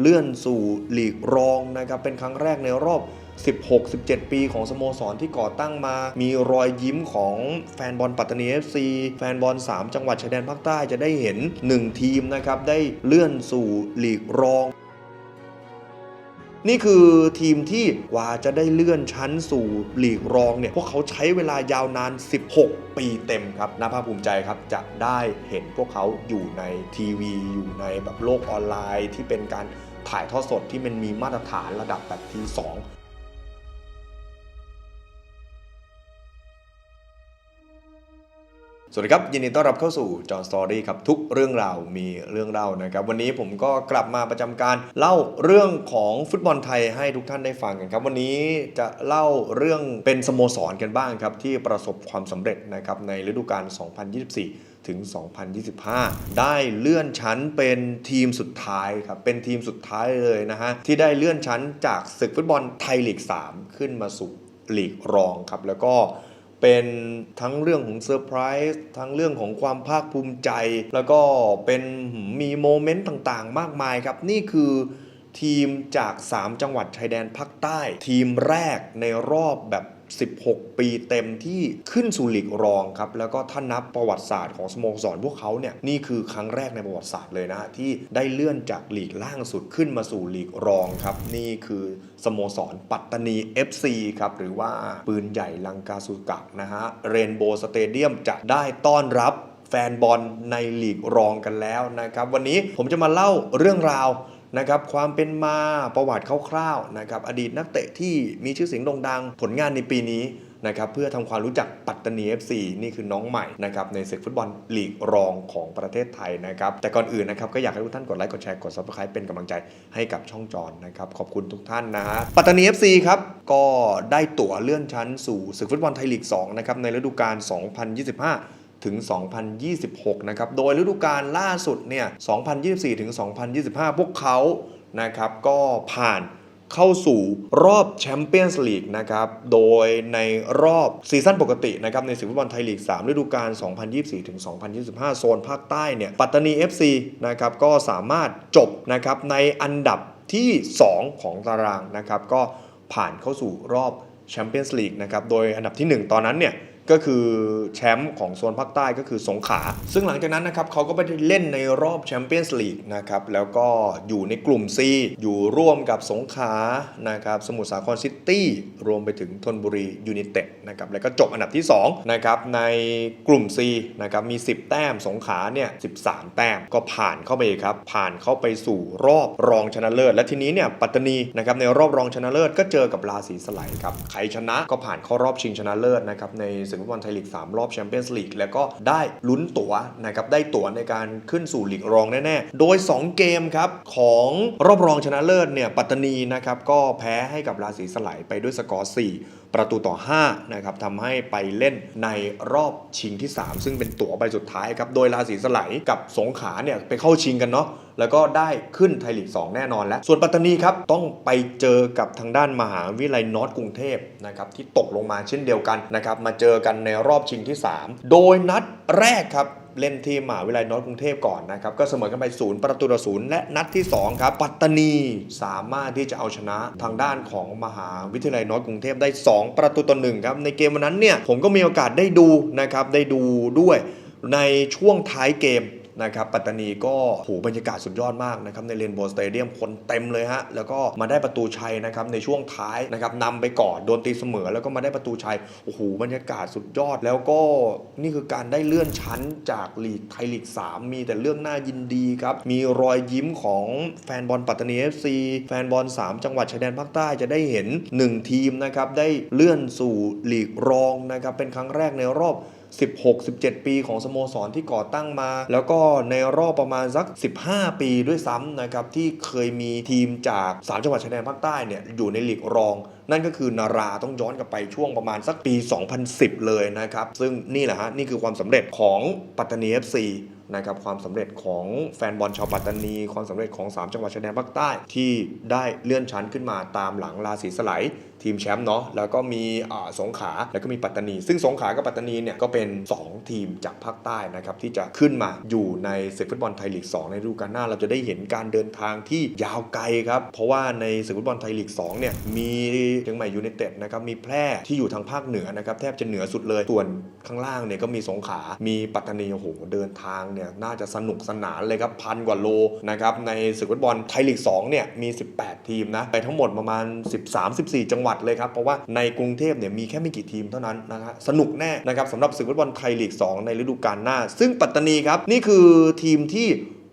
เลื่อนสู่หลีกรองนะครับเป็นครั้งแรกในรอบ 16-17 ปีของสโมสรที่ก่อตั้งมา มีรอยยิ้มของแฟนบอลปัตตานี FC แฟนบอล 3 จังหวัดชายแดนภาคใต้จะได้เห็น 1 ทีมนะครับได้เลื่อนสู่หลีกรองนี่คือทีมที่กว่าจะได้เลื่อนชั้นสู่หลีกรองเนี่ย พวกเขาใช้เวลายาวนาน 16 ปีเต็มครับน่าภาคภูมิใจครับ จะได้เห็นพวกเขาอยู่ในทีวี อยู่ในแบบโลกออนไลน์ที่เป็นการ ถ่ายทอดสดที่มันมีมาตรฐานระดับแบบทีสองสวัสดีครับยินดีต้อนรับเข้าสู่จอ h n Story ครับทุกเรื่องราวมีเรื่องเล่านะครับ วันนี้ผมก็กลับมาประจำการเล่าเรื่องของฟุตบอลไทยให้ทุกท่านได้ฟังกันครับ วันนี้จะเล่าเรื่องเป็นสโมสรกันบ้างครับที่ประสบความสำเร็จนะครับในฤดูกาล2024 ถึง 2025 ได้เลื่อนชั้นเป็นทีมสุดท้ายครับ เป็นทีมสุดท้ายเลยนะฮะ ที่ได้เลื่อนชั้นจากศึกฟุตบอลไทยลีก 3 ขึ้นมาสู่ลีกรองครับ แล้วก็เป็นทั้งเรื่องของเซอร์ไพรส์ทั้งเรื่องของความภาคภูมิใจ แล้วก็เป็นมีโมเมนต์ต่างๆ มากมายครับ นี่คือทีมจาก 3 จังหวัดชายแดนภาคใต้ ทีมแรกในรอบแบบ 16 ปีเต็มที่ขึ้นสู่ลีกรองครับ แล้วก็ถ้านับประวัติศาสตร์ของสโมสรพวกเขาเนี่ยนี่คือครั้งแรกในประวัติศาสตร์เลยนะที่ได้เลื่อนจากลีกล่างสุดขึ้นมาสู่ลีกรองครับนี่คือสโมสรปัตตานี FC ครับหรือว่าปืนใหญ่ลังกาสุกะนะฮะเรนโบว์สเตเดียมจะได้ต้อนรับแฟนบอลในลีกรองกันแล้วนะครับ วันนี้ผมจะมาเล่าเรื่องราว นะครับความเป็นมาประวัติคร่าวๆนะครับอดีตนักเตะที่มีชื่อเสียงโด่งดัง ผลงานในปีนี้นะครับเพื่อทำความรู้จักปัตตานี FC นี่คือน้องใหม่นะครับในศึกฟุตบอลลีกรองของประเทศไทยนะครับแต่ก่อนอื่นนะครับก็อยากให้ทุกท่านกดไลค์กดแชร์กด subscribe เป็นกำลังใจให้กับช่องจอนนะครับขอบคุณทุกท่านนะฮะปัตตานี FC ครับก็ได้ตั๋วเลื่อนชั้นสู่ศึกฟุตบอลไทยลีก2นะครับในฤดูกาล2025 ถึง 2026 นะครับ โดยฤดูกาลล่าสุดเนี่ย 2024 ถึง 2025 พวกเขานะครับก็ผ่านเข้าสู่รอบแชมเปี้ยนส์ลีกนะครับ โดยในรอบซีซั่นปกตินะครับในศึกฟุตบอลไทยลีก 3 ฤดูกาล 2024 ถึง 2025 โซนภาคใต้เนี่ย ปัตตานี FC นะครับก็สามารถจบนะครับในอันดับที่ 2 ของตารางนะครับ ก็ผ่านเข้าสู่รอบแชมเปี้ยนส์ลีกนะครับ โดยอันดับที่ 1 ตอนนั้นเนี่ย ก็คือแชมป์ของโซนภาคใต้ก็คือสงขลาซึ่งหลังจากนั้นนะครับเขาก็ไปเล่นในรอบแชมเปี้ยนส์ลีกนะครับแล้วก็อยู่ในกลุ่ม C อยู่ร่วมกับสงขลานะครับสมุทรสาครซิตี้รวมไปถึงธนบุรียูไนเต็ดนะครับแล้วก็จบอันดับที่2นะครับในกลุ่ม C นะครับมี 10 แต้มสงขลาเนี่ย13 แต้มก็ผ่านเข้าไปครับผ่านเข้าไปสู่รอบรองชนะเลิศ และทีนี้เนี่ยปัตตานีนะครับในรอบรองชนะเลิศก็เจอกับราศีสไลครับใครชนะก็ผ่านเข้ารอบชิงชนะเลิศนะครับในศึกฟุตบอลไทยลีก 3 รอบแชมเปี้ยนส์ลีกแล้วก็ได้ลุ้นตั๋วนะครับได้ตั๋วในการขึ้นสู่ลีกรองแน่ๆ โดย 2 เกมครับของรอบรองชนะเลิศเนี่ยปัตตานีนะครับก็แพ้ให้กับราศีสไลไปด้วยสกอร์4 ประตูต่อ5นะครับทำให้ไปเล่นในรอบชิงที่ 3 ซึ่งเป็นตั๋วใบสุดท้ายครับ โดยราศีสไลกับสงขาเนี่ยไปเข้าชิงกันเนาะแล้วก็ได้ขึ้นไทยลีก 2 แน่นอนแล้ว ส่วนปัตตานีครับ ต้องไปเจอกับทางด้านมหาวิทยาลัยนอร์ทกรุงเทพนะครับที่ตกลงมาเช่นเดียวกันนะครับมาเจอกันในรอบชิงที่ 3 โดยนัดแรกครับ เล่นที่มหาวิทยาลัยนอร์ทกรุงเทพก่อนนะครับ ก็เสมอกันไปศูนย์ประตูต่อศูนย์และนัดที่2ครับปัตตานีสามารถที่จะเอาชนะทางด้านของมหาวิทยาลัยนอร์ทกรุงเทพได้ 2 ประตูต่อหนึ่งครับในเกมวันนั้นเนี่ยผมก็มีโอกาสได้ดูนะครับได้ดูด้วยในช่วงท้ายเกม นะครับปัตตานีก็โหบรรยากาศสุดยอดมากนะครับในเรนโบว์สเตเดียมคนเต็มเลยฮะแล้วก็มาได้ประตูชัยนะครับในช่วงท้ายนะครับนำไปก่อนโดนตีเสมอ แล้วก็มาได้ประตูชัยโอ้โหบรรยากาศสุดยอด แล้วก็นี่คือการได้เลื่อนชั้นจากลีกไทยลีก 3 มีแต่เรื่องน่ายินดีครับมีรอยยิ้มของแฟนบอลปัตตานี FC แฟนบอล 3 จังหวัดชายแดนภาคใต้จะได้เห็น 1 ทีมนะครับได้เลื่อนสู่ลีกรองนะครับเป็นครั้งแรกในรอบ 16-17 ปีของสโมสรที่ก่อตั้งมา แล้วก็ในรอบประมาณสัก 15 ปีด้วยซ้ำนะครับที่เคยมีทีมจาก 3 จังหวัดชายแดนภาคใต้เนี่ยอยู่ในลีกรอง นั่นก็คือนาราต้องย้อนกลับไปช่วงประมาณสักปี 2010 เลยนะครับซึ่งนี่แหละฮะนี่คือความสำเร็จของปัตตานี FC นะครับความสำเร็จของแฟนบอลชาวปัตตานี ความสำเร็จของ 3 จังหวัดชายแดนภาคใต้ ที่ได้เลื่อนชั้นขึ้นมาตามหลังราศีสไลด์ ทีมแชมป์เนาะแล้วก็มีสงขาแล้วก็มีปัตตานี ซึ่งสงขากับปัตตานีเนี่ยก็เป็น 2 ทีมจากภาคใต้นะครับที่จะขึ้นมาอยู่ในศึกฟุตบอลไทยลีก 2 ในฤดูกาลหน้า เราจะได้เห็นการเดินทางที่ยาวไกลครับ เพราะว่าในศึกฟุตบอลไทยลีก 2 เนี่ยมีเชียงใหม่ยูไนเต็ดนะครับมีแพร่ที่อยู่ทางภาคเหนือนะครับแทบจะเหนือสุดเลยส่วนข้างล่างเนี่ยก็มีสงขามีปัตตานีโอ้โหเดินทางเนี่ยน่าจะสนุกสนานเลยครับพันกว่าโลนะครับในศึกฟุตบอลไทยลีก 2 เนี่ยมี 18 ทีมนะไปทั้งหมดประมาณ 13-14 จังหวัดเลยครับ เพราะว่าในกรุงเทพเนี่ยมีแค่ไม่กี่ทีมเท่านั้นนะฮะสนุกแน่นะครับสำหรับศึกฟุตบอลไทยลีก 2 ในฤดูกาลหน้า ซึ่งปัตตานีครับนี่คือทีมที่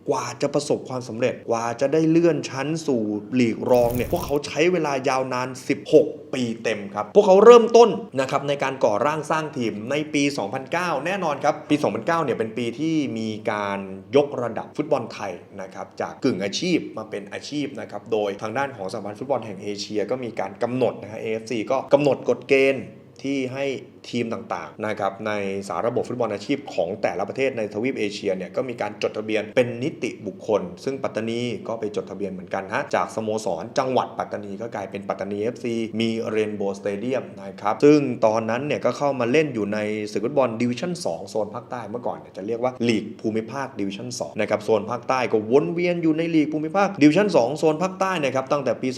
กว่าจะประสบความสำเร็จกว่าจะได้เลื่อนชั้นสู่หลีกรองเนี่ยพวกเขาใช้เวลายาวนาน 16 ปีเต็มครับ พวกเขาเริ่มต้นนะครับในการก่อร่างสร้างทีมในปี 2009 แน่นอนครับ ปี 2009เนี่ยเป็นปีที่มีการยกระดับฟุตบอลไทยนะครับจากกึ่งอาชีพมาเป็นอาชีพนะครับโดยทางด้านของสหพันธ์ฟุตบอลแห่งเอเชีย ก็มีการกำหนดนะฮะ AFC ก็กำหนดกฎเกณฑ์ ที่ให้ทีมต่างๆนะครับในสาระบบฟุตบอลอาชีพของแต่ละประเทศในทวีปเอเชียเนี่ยก็มีการจดทะเบียนเป็นนิติบุคคล ซึ่งปัตตานีก็ไปจดทะเบียนเหมือนกันฮะจากสโมสรจังหวัดปัตตานีก็กลายเป็นปัตตานี FC มีเรนโบว์สเตเดียมนะครับซึ่งตอนนั้นเนี่ยก็เข้ามาเล่นอยู่ในศึกฟุตบอลดิวิชั่น 2 โซนภาคใต้เมื่อก่อนนจะเรียกว่าลีกภูมิภาคดิวิชั่น 2 นะครับโซนภาคใต้ก็วนเวียนอยู่ในลีกภูมิภาคดิวิชั่น 2 โซนภาคใต้นะครับตั้งแต่ปี 2009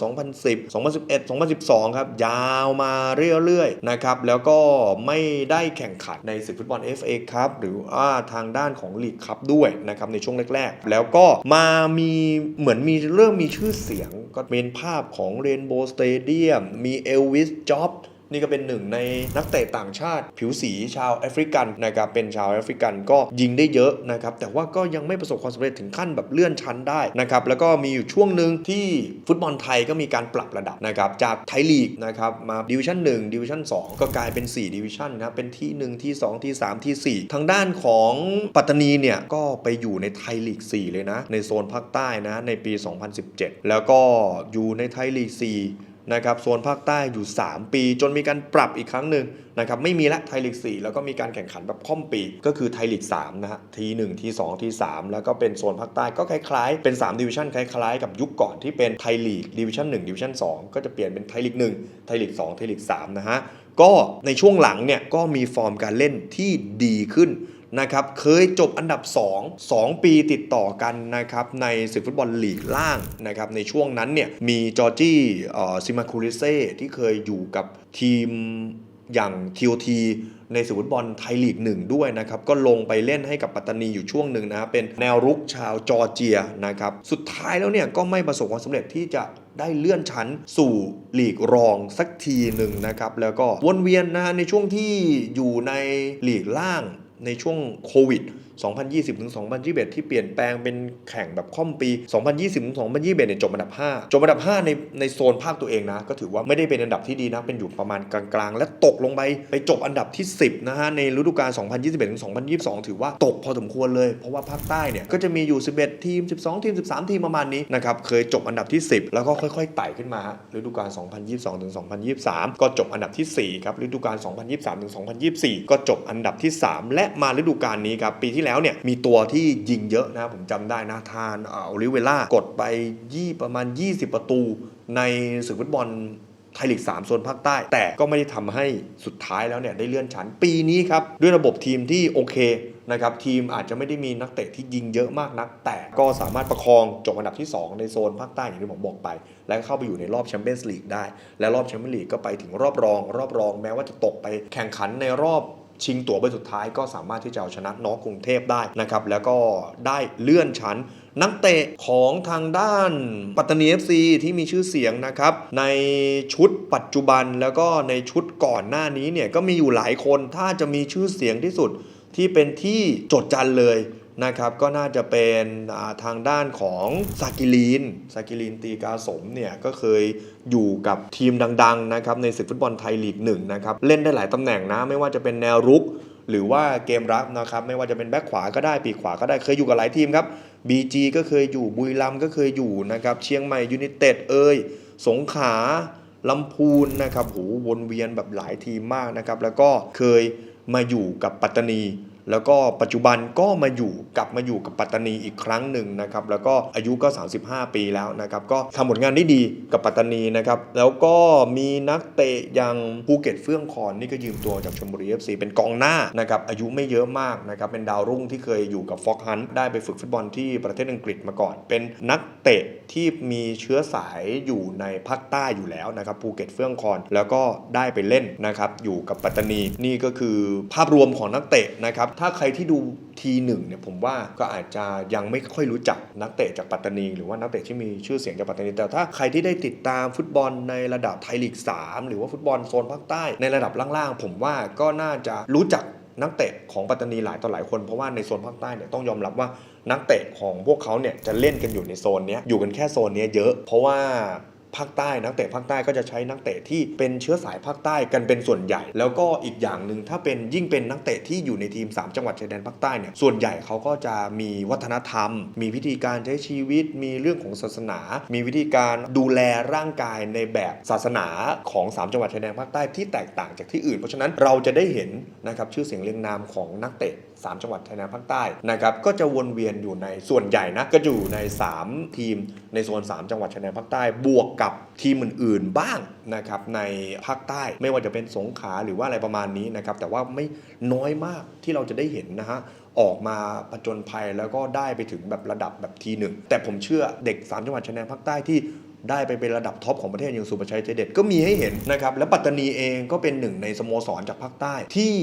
2010 2011 2012 ครับ ยาวมาเรื่อยรื่อยๆนะครับแล้วก็ไม่ได้แข่งขันในศึกฟุตบอล FA ครับหรือว่าทางด้านของลีกครับด้วยนะครับในช่วงแรกๆ แล้วก็มามีเหมือนมีเริ่มมีชื่อเสียงก็เป็นภาพของเรนโบว์สเตเดียมมีเอลวิสจ็อบ นี่ก็เป็นหนึ่งในนักเตะต่างชาติ ผิวสีชาวแอฟริกันนะครับเป็นชาวแอฟริกันก็ยิงได้เยอะนะครับแต่ว่าก็ยังไม่ประสบความสำเร็จถึงขั้นแบบเลื่อนชั้นได้นะครับแล้วก็มีอยู่ช่วงหนึ่งที่ฟุตบอลไทยก็มีการปรับระดับนะครับจากไทยลีกนะครับมาดิวิชั่น1ดิวิชั่น2ก็กลายเป็น 4ดิวิชั่นนะเป็นที่ 1 ที่ 2 ที่ 3 ที่ 4 ทางด้านของปัตตานีเนี่ยก็ไปอยู่ในไทยลีก 4 เลยนะ ในโซนภาคใต้นะในปี 2017 แล้วก็อยู่ในไทยลีก 4 นะครับโซนภาคใต้อยู่ 3 ปี จนมีการปรับอีกครั้งหนึ่งนะครับไม่มีละไทยลีก4แล้วก็มีการแข่งขันแบบค่อมปี ก็คือไทยลีก3นะฮะที1ที2ที3แล้วก็เป็นโซนภาคใต้ก็คล้ายๆ เป็น3ดิวิชั่นคล้ายๆ กับยุคก่อนที่เป็นไทยลีกดิวิชั่น1ดิวิชั่น2ก็จะเปลี่ยนเป็นไทยลีก1ไทยลีก2ไทยลีก3นะฮะก็ในช่วงหลังเนี่ยก็มีฟอร์มการเล่นที่ดีขึ้นนะครับเคยจบอันดับ 2 2 ปีติดต่อกันนะครับในศึกฟุตบอลลีกล่างนะครับในช่วงนั้นเนี่ยมีจอร์จี่ซิมาคูริเซ่ที่เคยอยู่กับทีมอย่าง TOT ในศึกฟุตบอลไทยลีกหนึ่งด้วยนะครับ ก็ลงไปเล่นให้กับปัตตานีอยู่ช่วงหนึ่งนะเป็นแนวรุกชาวจอร์เจียนะครับ สุดท้ายแล้วเนี่ยก็ไม่ประสบความสำเร็จที่จะได้เลื่อนชั้นสู่ลีกรองสักทีหนึ่งนะครับ แล้วก็วนเวียนนะฮะในช่วงที่อยู่ในลีกล่าง ในช่วงโควิด 2020ถึง2021 ที่เปลี่ยนแปลงเป็นแข่งแบบค่อมปี 2020ถึง2021เนี่ยจบอันดับ 5 จบอันดับ 5 ในในโซนภาคตัวเองนะ ก็ถือว่าไม่ได้เป็นอันดับที่ดีนะ เป็นอยู่ประมาณกลางๆ และตกลงไป ไปจบอันดับที่ 10 นะฮะ ในฤดูกาล 2021ถึง2022 ถือว่าตกพอสมควรเลย เพราะว่าภาคใต้เนี่ย ก็จะมีอยู่ 11 ทีม 12 ทีม 13 ทีมประมาณนี้นะครับ เคยจบอันดับที่ 10 แล้วก็ค่อยๆไต่ขึ้นมาฤดูกาล 2022ถึง2023 ก็จบอันดับที่4ครับฤดูกาล 2023ถึง2024 ก็จบอันดับที่ 3 และมาฤดูกาลนี้ครับปีที่แล้วเนี่ยมีตัวที่ยิงเยอะนะผมจำได้นะทานออโอลิเวล่ากดไปยี่ประมาณ 20 ประตูในศึกฟุตบอลไทยลีก3โซนภาคใต้ แต่ก็ไม่ได้ทำให้สุดท้ายแล้วเนี่ยได้เลื่อนชั้นปีนี้ครับ ด้วยระบบทีมที่โอเคนะครับทีมอาจจะไม่ได้มีนักเตะที่ยิงเยอะมากนัก แต่ก็สามารถประคองจบอันดับที่ 2 ในโซนภาคใต้อย่างที่ผมบอกไป และเข้าไปอยู่ในรอบแชมเปี้ยนส์ลีกได้ และรอบแชมเปี้ยนส์ลีกก็ไปถึงรอบรอง รอบรองแม้ว่าจะตกไปแข่งขันในรอบ ชิงตั๋วใบสุดท้ายก็สามารถที่จะเอาชนะน้องกรุงเทพได้นะครับ แล้วก็ได้เลื่อนชั้น นักเตะของทางด้านปัตตานีเอฟซีที่มีชื่อเสียงนะครับ ในชุดปัจจุบันแล้วก็ในชุดก่อนหน้านี้เนี่ยก็มีอยู่หลายคนถ้าจะมีชื่อเสียงที่สุดที่เป็นที่จดจันเลย นะครับก็น่าจะเป็นาทางด้านของซากิลีนซากิลีนตีกาสมเนี่ยก็เคยอยู่กับทีมดังๆนะครับในศึกฟุตบอลไทยลีกหนึ่งนะครับเล่นได้หลายตำแหน่งนะไม่ว่าจะเป็นแนวรุก หรือว่าเกมรับนะครับไม่ว่าจะเป็นแบ็คขวาก็ได้ปีกขวาก็ได้เคยอยู่กับหลายทีมครับ BG ก็เคยอยู่บุรีรัมย์ก็เคยอยู่นะครับเชียงใหม่ยูไนเต็ดเอ่ยสงขลาลำพูนนะครับโหวนเวียนแบบหลายทีมมากนะครับแล้วก็เคยมาอยู่กับปัตตานี แล้วก็ปัจจุบันก็มาอยู่กลับมาอยู่กับปัตตานีอีกครั้งหนึ่งนะครับแล้วก็อายุก็ 35 ปีแล้วนะครับก็ทำผลงานได้ดีกับปัตตานีนะครับแล้วก็มีนักเตะอย่างภูเก็ตเฟื่องคอนนี่ก็ยืมตัวจากชลบุรี FC เป็นกองหน้านะครับอายุไม่เยอะมากนะครับเป็นดาวรุ่งที่เคยอยู่กับฟอกฮันได้ไปฝึกฟุตบอลที่ประเทศอังกฤษมาก่อน เป็นนักเตะที่มีเชื้อสายอยู่ในภาคใต้อยู่แล้วนะครับภูเก็ตเฟื่องคอนแล้วก็ได้ไปเล่นนะครับอยู่กับปัตตานีนี่ก็คือภาพรวมของนักเตะนะครับถ้าใครที่ดูทีหนึ่งเนี่ยผมว่าก็อาจจะยังไม่ค่อยรู้จักนักเตะจากปัตตานี หรือว่านักเตะที่มีชื่อเสียงจากปัตตานี แต่ถ้าใครที่ได้ติดตามฟุตบอลในระดับไทยลีก 3 หรือว่าฟุตบอลโซนภาคใต้ในระดับล่างๆ ผมว่าก็น่าจะรู้จักนักเตะของปัตตานีหลายต่อหลายคนเพราะว่าในโซนภาคใต้เนี่ยต้องยอมรับว่านักเตะของพวกเขาเนี่ยจะเล่นกันอยู่ในโซนนี้อยู่กันแค่โซนนี้เยอะ เพราะว่า ภาคใต้นักเตะภาคใต้ก็จะใช้นักเตะที่เป็นเชื้อสายภาคใต้กันเป็นส่วนใหญ่ แล้วก็อีกอย่างหนึ่งถ้าเป็นยิ่งเป็นนักเตะที่อยู่ในทีม 3 จังหวัดชายแดนภาคใต้เนี่ยส่วนใหญ่เขาก็จะมีวัฒนธรรม มีวิธีการใช้ชีวิต มีเรื่องของศาสนา มีวิธีการดูแลร่างกายในแบบศาสนาของ 3 จังหวัดชายแดนภาคใต้ที่แตกต่างจากที่อื่น เพราะฉะนั้นเราจะได้เห็นนะครับชื่อเสียงเรียงนามของนักเตะ3 จังหวัดชายแดนภาคใต้นะครับก็จะวนเวียนอยู่ในส่วนใหญ่นะก็อยู่ใน 3 ทีมในโซน 3 จังหวัดชายแดนภาคใต้บวกกับทีมอื่นๆบ้างนะครับในภาคใต้ไม่ว่าจะเป็นสงขลาหรือว่าอะไรประมาณนี้นะครับแต่ว่าไม่น้อยมากที่เราจะได้เห็นนะฮะออกมาผจญภัยแล้วก็ได้ไปถึงแบบระดับแบบทีหนึ่งแต่ผมเชื่อเด็ก 3 จังหวัดชายแดนภาคใต้ที่ ได้ไปเป็นระดับท็อปของประเทศอย่างสุประชัยใจเด็ดก็มีให้เห็นนะครับ และปัตตานีเองก็เป็นหนึ่งในสโมสรจากภาคใต้ ที่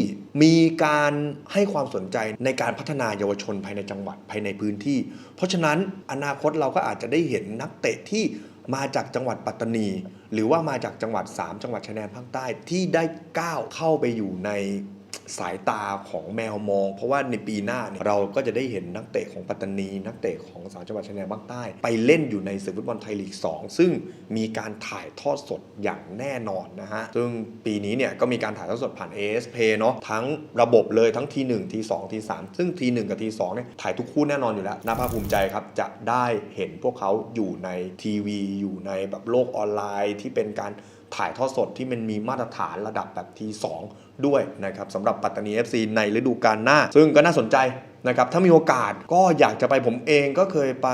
มีการให้ความสนใจในการพัฒนาเยาวชนภายในจังหวัดภายในพื้นที่ เพราะฉะนั้นอนาคตเราก็อาจจะได้เห็นนักเตะที่มาจากจังหวัดปัตตานี หรือว่ามาจากจังหวัด 3 จังหวัดชายแดนภาคใต้ที่ได้ก้าวเข้าไปอยู่ใน สายตาของแมวมอง เพราะว่าในปีหน้าเนี่ยเราก็จะได้เห็นนักเตะของปัตตานี นักเตะของสามจังหวัดชายแดนภาคใต้ ไปเล่นอยู่ในศึกฟุตบอลไทยลีก 2 ซึ่งมีการถ่ายทอดสดอย่างแน่นอนนะฮะ ซึ่งปีนี้เนี่ยก็มีการถ่ายทอดสดผ่าน ASP เนาะทั้งระบบเลยทั้งที1ที2ที3ซึ่งที1กับที2เนี่ยถ่ายทุกคู่แน่นอนอยู่แล้วน่าภาคภูมิใจครับจะได้เห็นพวกเขาอยู่ในทีวี อยู่ในแบบโลกออนไลน์ที่เป็นการ ถ่ายทอดสดที่มันมีมาตรฐานระดับแบบทีสองด้วยนะครับสำหรับปัตตานี FC ในฤดูกาลหน้า ซึ่งก็น่าสนใจนะครับถ้ามีโอกาสก็อยากจะไปผมเองก็เคยไป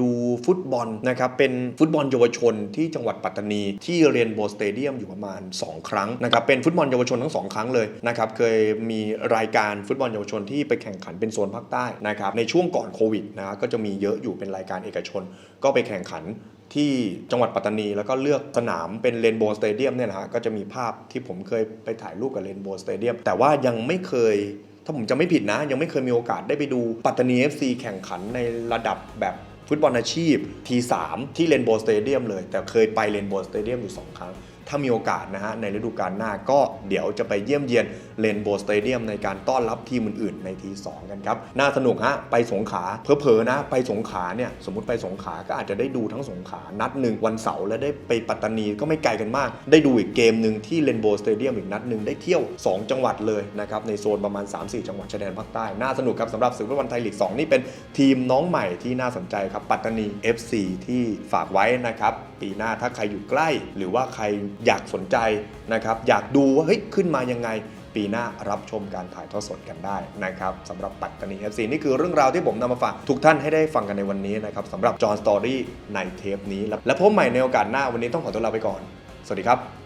ดูฟุตบอลนะครับเป็นฟุตบอลเยาวชนที่จังหวัดปัตตานี ที่เรียนโบสเตเดียมอยู่ประมาณ 2 ครั้งนะครับเป็นฟุตบอลเยาวชนทั้ง 2 ครั้งเลยนะครับเคยมีรายการฟุตบอลเยาวชนที่ไปแข่งขันเป็นโซนภาคใต้นะครับในช่วงก่อนโควิดนะก็จะมีเยอะอยู่เป็นรายการเอกชน ก็ไปแข่งขัน ที่จังหวัดปัตตานี แล้วก็เลือกสนามเป็นเรนโบว์สเตเดียมเนี่ยนะฮะก็จะมีภาพที่ผมเคยไปถ่ายรูปกับเรนโบว์สเตเดียมแต่ว่ายังไม่เคย ถ้าผมจะไม่ผิดนะ ยังไม่เคยมีโอกาสได้ไปดูปัตตานี FC แข่งขันในระดับแบบฟุตบอลอาชีพที3ที่เรนโบว์สเตเดียมเลย แต่เคยไปเรนโบว์สเตเดียมอยู่ 2 ครั้ง ถ้ามีโอกาสนะฮะในฤดูกาลหน้าก็เดี๋ยวจะไปเยี่ยมเยียนเรนโบสเตเดียมในการต้อนรับทีมอื่นๆ ในทีสองกันครับ น่าสนุกฮะไปสงขลาเพอๆนะ ไปสงขลาเนี่ยสมมติไปสงขลาก็อาจจะได้ดูทั้งสงขลานัดหนึ่งวันเสาร์แล้วได้ไปปัตตานีก็ไม่ไกลกันมาก ได้ดูอีกเกมหนึ่งที่เรนโบสเตเดียมอีกนัดหนึ่งได้เที่ยว 2 จังหวัดเลยนะครับในโซนประมาณ 3-4 จังหวัดชายแดนภาคใต้น่าสนุกครับสำหรับศึกฟุตบอลไทยลีก2นี่เป็นทีมน้องใหม่ที่น่าสนใจครับปัตตานี FC ที่ฝากไว้นะครับปีหน้าถ้าใครอยู่ใกล้ หรือว่าใครอยากสนใจนะครับ อยากดูว่าเฮ้ยขึ้นมายังไง ปีหน้ารับชมการถ่ายทอดสดกันได้นะครับสำหรับปัตตานี FC นี่คือเรื่องราวที่ผมนำมาฝากทุกท่านให้ได้ฟังกันในวันนี้นะครับสำหรับจอห์นสตอรี่ในเทปนี้ และพบใหม่ในโอกาสหน้าวันนี้ต้องขอตัวลาไปก่อน สวัสดีครับ